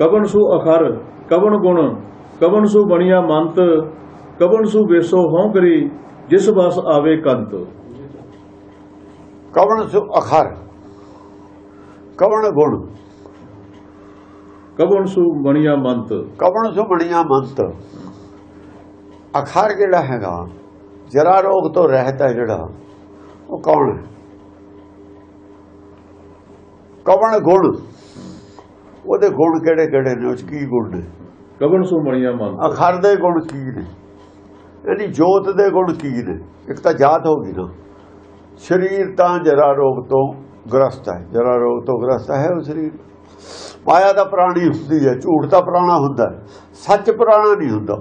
ਕਵਨ ਸੂ ਅਖਰ ਕਵਨ ਗੁਣ ਕਵਨ ਸੂ ਬਣੀਆ ਮੰਤ ਕਵਨ ਸੂ ਵੇਸੋ ਹਉ ਕਰੀ ਜਿਸ ਬਸ ਆਵੇ ਕੰਤ। ਕਵਣ ਸੁ ਅਖਰ ਕਵਣ ਗੁਣ ਕਵਨ ਸੂ ਬਣੀਆ ਮੰਤ। ਕਵਣ ਸੁ ਬਣੀਆਂ ਮੰਤ। ਅਖਰ ਜਿਹੜਾ ਹੈਗਾ ਜਰਾ ਰੋਗ ਤੋਂ ਰਹਿਤ ਹੈ ਜਿਹੜਾ ਉਹ ਕੌਣ ਹੈ? ਕਵਣ ਗੁਣ ਉਹਦੇ ਗੁਣ ਕਿਹੜੇ ਕਿਹੜੇ ਨੇ ਉਸ ਕੀ ਗੁਣ ਨੇ? ਕਵਨ ਸੂ ਬਣੀਆ ਮੰਤ ਅਖਰ ਦੇ ਗੁਣ ਕੀ ਨੇ? ਯਾਨੀ ਜੋਤ ਦੇ ਗੁਣ ਕੀ ਨੇ? ਇੱਕ ਤਾਂ ਜਾਤ ਹੋ ਗਈ ਨਾ। ਸਰੀਰ ਤਾਂ ਜਰਾ ਰੋਗ ਤੋਂ ਗ੍ਰਸਤ ਹੈ ਜਰਾ ਰੋਗ ਤੋਂ ਗ੍ਰਸਤ ਹੈ ਉਹ ਸਰੀਰ। ਮਾਇਆ ਦਾ ਪ੍ਰਾਣੀ ਹੁੰਦੀ ਹੈ ਝੂਠ ਦਾ ਪ੍ਰਾਣਾ ਹੁੰਦਾ ਸੱਚ ਪ੍ਰਾਣਾ ਨਹੀਂ ਹੁੰਦਾ।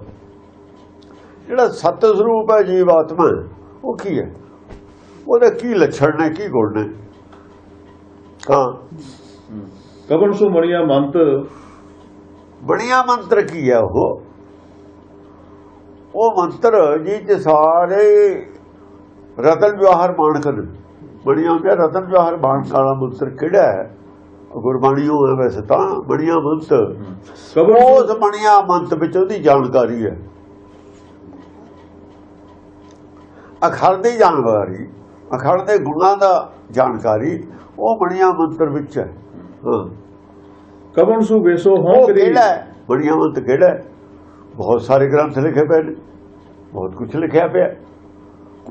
ਜਿਹੜਾ ਸਤ ਸਰੂਪ ਹੈ ਜੀਵ ਆਤਮਾ ਉਹ ਕੀ ਹੈ? ਉਹਦੇ ਕੀ ਲੱਛਣ ਨੇ ਕੀ ਗੁਣ ਨੇ? ਹਾਂ। ਕਵਨ ਸੂ ਬਣੀਆ ਮੰਤ? ਬਣਿਆ ਮੰਤਰ ਕੀ ਹੈ ਉਹ? ਉਹ ਮੰਤਰ ਜੀ ਚ ਸਾਰੇ ਰਤਨ ਵਿਵਹਾਰ ਬਾਣ ਕਰ ਬਣਿਆ ਹੁੰਦਾ ਰਤਨ ਵਿਵਹਾਰ ਬਾਣ ਵਾਲਾ ਮੰਤਰ ਕਿਹੜਾ ਹੈ? ਗੁਰਬਾਣੀ ਉਹ ਹੈ ਵੈਸੇ ਤਾਂ ਬਣਿਆ ਮੰਤ। ਉਸ ਬਣਿਆ ਮੰਤ ਵਿੱਚ ਉਹਦੀ ਜਾਣਕਾਰੀ ਹੈ। ਅਖਰ ਦੀ ਜਾਣਕਾਰੀ ਅਖਰ ਦੇ ਗੁਣਾਂ ਦਾ ਜਾਣਕਾਰੀ ਉਹ ਬਣਿਆ ਮੰਤਰ ਵਿੱਚ ਹੈ। ਹਾਂ। ਕਵਨ ਸੂ ਵੇਸੋ ਹਉ ਉਹ ਕਰੀ ਕਿਹੜਾ ਹੈ? ਬੜੀਆਂ ਮੰਤ ਕਿਹੜਾ ਹੈ? ਬਹੁਤ ਸਾਰੇ ਗ੍ਰੰਥ ਲਿਖੇ ਪਏ ਨੇ। ਬਹੁਤ ਕੁਝ ਲਿਖਿਆ ਪਿਆ।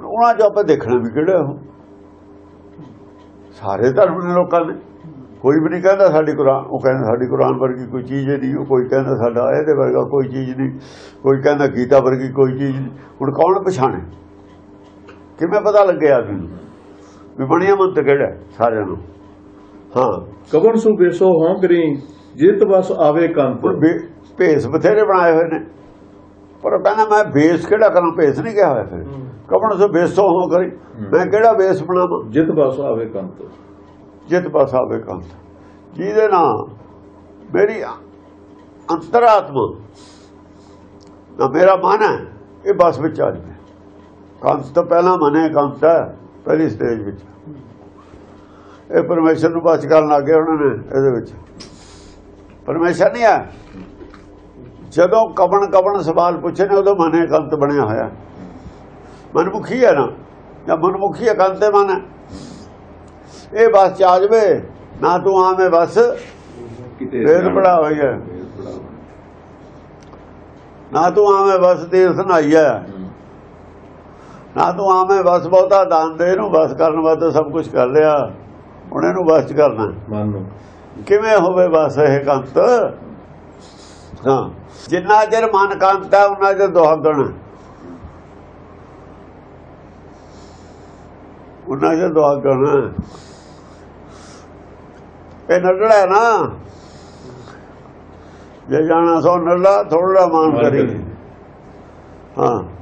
ਉਹਨਾਂ 'ਚ ਆਪਾਂ ਦੇਖਣਾ ਵੀ ਕਿਹੜਾ ਉਹ। ਸਾਰੇ ਧਰਮ ਦੇ ਲੋਕਾਂ ਨੇ ਕੋਈ ਵੀ ਨਹੀਂ ਕਹਿੰਦਾ ਸਾਡੀ ਕੁਰਾਨ ਉਹ ਕਹਿੰਦਾ ਸਾਡੀ ਕੁਰਾਨ ਵਰਗੀ ਕੋਈ ਚੀਜ਼ ਨਹੀਂ ਉਹ ਕੋਈ ਕਹਿੰਦਾ ਸਾਡਾ ਇਹਦੇ ਵਰਗਾ ਕੋਈ ਚੀਜ਼ ਨਹੀਂ ਕੋਈ ਕਹਿੰਦਾ ਗੀਤਾ ਵਰਗੀ ਕੋਈ ਚੀਜ਼ ਨਹੀਂ। ਹੁਣ ਕੌਣ ਪਛਾਣੇ? ਕਿਵੇਂ ਪਤਾ ਲੱਗਿਆ ਵੀ ਵੀ ਬਣਿਆ ਮੰਤ ਕਿਹੜਾ ਹੈ? ਸਾਰਿਆਂ ਨੂੰ। ਹਾਂ। ਕਵਨ ਸੂ ਵੇਸੋ ਹਉ ਕਰੀ ਜਿਤ ਬਸ ਆਵੇ ਕੰਤ ਭੇਸ ਬਥੇਰੇ ਬਣਾਏ ਹੋਏ ਨੇ। ਪਰ ਕਹਿੰਦਾ ਮੈਂ ਬੇਸ ਕਿਹੜਾ ਕਰਾਂ ਭੇਸ ਨਹੀਂ ਕਿਹਾ ਹੋਇਆ ਫਿਰ। ਕਪਣ ਸੋ ਬੇਸੋ ਹੋ ਕਰੀ ਮੈਂ ਕਿਹੜਾ ਬੇਸ ਬਣਾਵਾਂ? ਜਿਤ ਬਸ ਆਵੇ ਕੰਤ ਜਿਤ ਪਾਸ ਆਵੇ ਕੰਤ ਜਿਹਦੇ ਨਾਲ ਮੇਰੀ ਅੰਤਰਾਤਮਾ ਨਾ ਮੇਰਾ ਮਨ ਹੈ ਇਹ ਬਸ ਵਿੱਚ ਆ ਜਾਵੇ। ਕੰਤ ਤੋਂ ਪਹਿਲਾਂ ਮਨ ਹੈ ਕੰਤ ਹੈ ਪਹਿਲੀ ਸਟੇਜ ਵਿੱਚ। ਇਹ ਪਰਮੇਸ਼ਰ ਨੂੰ ਬਸ ਕਰਨ ਲੱਗੇ ਉਹਨਾਂ ਨੇ ਇਹਦੇ ਵਿੱਚ। ਪਰਮੇਸ਼ਰ ਨਹੀਂ ਆ ਜਦੋਂ ਕਬਣ ਕਬਣ ਸਵਾਲ ਪੁੱਛੇ ਨੇ ਉਦੋਂ ਮਨ ਕੰਤ ਬਣਿਆ ਹੋਇਆ। ਮਨਮੁਖੀ ਹੈ ਨਾ। ਜਾਂ ਮਨਮੁਖੀ ਹੈ ਕੰਤ ਹੈ ਮਨ। ਹੈ ਇਹ ਬਸ ਚ ਆ ਜਾਵੇ ਨਾ ਤੂੰ ਆਵੇਂ ਬਸ। ਕਿਤੇ ਫੇਰ ਬੜਾ ਹੋਇਆ ਨਾ ਤੂੰ ਆਵੇਂ ਬਸ ਤੀਰਥ ਨਹਾਈਆ ਨਾ ਤੂੰ ਆਵੇਂ ਬਸ ਬਹੁਤਾ ਦਾਨ ਦੇ ਨੂੰ ਬਸ ਕਰਨ ਵਾਸਤੇ ਸਭ ਕੁਝ ਕਰ ਲਿਆ। ਇਹਨੂੰ ਬਸ ਚ ਕਰਨਾ। ਮਨ ਨੂੰ। ਕਿਵੇਂ ਹੋਵੇ ਬਸ ਇਹ ਕੰਤ? ਹਾਂ। ਜਿੰਨਾ ਚਿਰ ਮਨ ਕੰਤ ਹੈ ਉਹਨਾਂ ਚਿਰ ਦੁਹਾਗਣ। ਉਹਨਾਂ ਚਿਰ ਦੁਹਾਗਣ। ਇਹ ਨੜੜਾ ਨਾ। ਜੇ ਜਾਣਾ ਸੋ ਨੜੜਾ ਥੋੜਾ ਮਾਨ ਕਰੀ। ਹਾਂ।